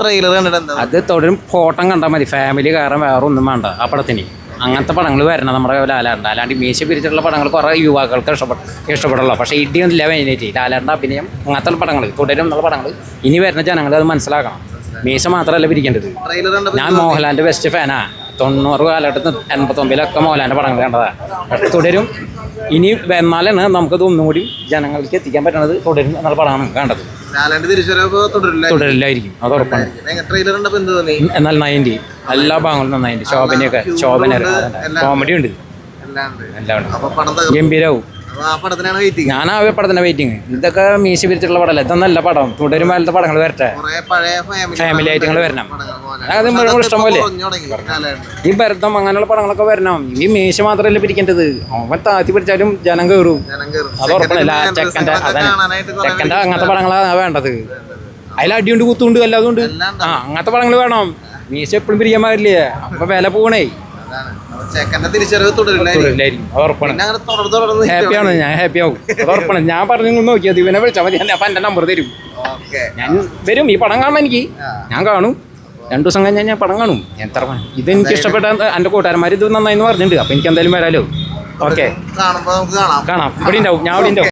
Trailer കണ്ടിട്ട് അത് തുടരും ഫോട്ടം കണ്ടാൽ മതി. ഫാമിലി കാരണം വേറെ ഒന്നും വേണ്ട ആ പടത്തിന്. അങ്ങനത്തെ പടങ്ങൾ വരണം നമ്മുടെ ലാലാണ്ട്. അല്ലാണ്ട് മീശ പിരിച്ചിട്ടുള്ള പടങ്ങൾ കുറേ യുവാക്കൾക്ക് ഇഷ്ടപ്പെട്ട ഇഷ്ടപ്പെടുള്ളൂ പക്ഷേ ഇടിയൊന്നുമില്ല മെയിനായിട്ട് ലാലാണ്ട് അഭിനയം അങ്ങനത്തെ പടങ്ങൾ തുടരും എന്നുള്ള പടങ്ങൾ ഇനി വരുന്ന ജനങ്ങൾ അത് മനസ്സിലാക്കണം. മീശ മാത്രമല്ല പിരിക്കേണ്ടത് ഞാൻ മോഹൻലാലിന്റെ ബെസ്റ്റ് ഫാനാ തൊണ്ണൂറ് കാലഘട്ടത്തിൽ എൺപത്തൊമ്പതിലൊക്കെ മോഹൻലാലിന്റെ പടങ്ങൾ കണ്ടതാണ് പക്ഷേ തുടരും. ഇനി വന്നാലാണ് നമുക്കത് ഒന്നും കൂടി ജനങ്ങൾക്ക് എത്തിക്കാൻ പറ്റണത് തുടരും എന്നുള്ള പടമാണ് തുടരില്ല തുടരില്ലായിരിക്കും. അത് ഉറപ്പാണ്. എന്നാൽ നയന്റി. എല്ലാ ഭാഗങ്ങളും നന്നായിട്ട് ശോഭനയൊക്കെ ശോഭന കോമഡി ഉണ്ട്. എല്ലാം ഉണ്ട്. ഗംഭീരവും. ഞാൻ ആ പടത്തിന്റെ വെയിറ്റിംഗ് ഇതൊക്കെ മീശ പിരിച്ചിട്ടുള്ള പടമല്ല? ഇതൊന്നല്ല പടം. തുടരും പോലത്തെ പടങ്ങൾ വരട്ടെ. ഫാമിലി ആയിട്ട് നിങ്ങൾ വരണം. അത് മൃഗങ്ങൾ ഇഷ്ടം പോലെ. ഈ ഭരതം അങ്ങനെയുള്ള പടങ്ങളൊക്കെ വരണം. ഈ മീശ മാത്രമല്ല പിരിക്കേണ്ടത് അവൻ താത്തി പിടിച്ചാലും ജനം കയറും അത് ഉറപ്പില്ല ചെക്കന്റെ അതന്നെ ചെക്കന്റെ അങ്ങനത്തെ പടങ്ങളാണ് വേണ്ടത്. അതിൽ അടിയുണ്ട് കുത്തുണ്ട് എല്ലാതും ഉണ്ട്. ആ അങ്ങനത്തെ പടങ്ങൾ വേണം. മീശ എപ്പോഴും പിരിക്കാൻ പാടില്ലേ? അപ്പൊ വില പോകണേ ഹാപ്പിയാണ് ഞാൻ ഹാപ്പി ആവും. ഉറപ്പാണ്. ഞാൻ പറഞ്ഞു നോക്കിയത് ഇവനെ വിളിച്ചാൽ മതി. എന്റെ അപ്പം എന്റെ നമ്പർ തരും. ഞാൻ വരും. ഈ പടം കാണണം എനിക്ക്. ഞാൻ കാണും. രണ്ടു ദിവസം കഴിഞ്ഞാൽ ഞാൻ പടം കാണും. എത്ര ഇത് എനിക്ക് ഇഷ്ടപ്പെട്ട എന്റെ കൂട്ടുകാരന്മാർ ഇത് നന്നായി എന്ന് പറഞ്ഞിട്ടുണ്ട്. അപ്പൊ എനിക്ക് എന്തായാലും വരാലോ. ഓക്കെ. കാണാം. ഇവിടെ ഉണ്ടാവും. ഞാൻ ഇവിടെ ഉണ്ടാവും.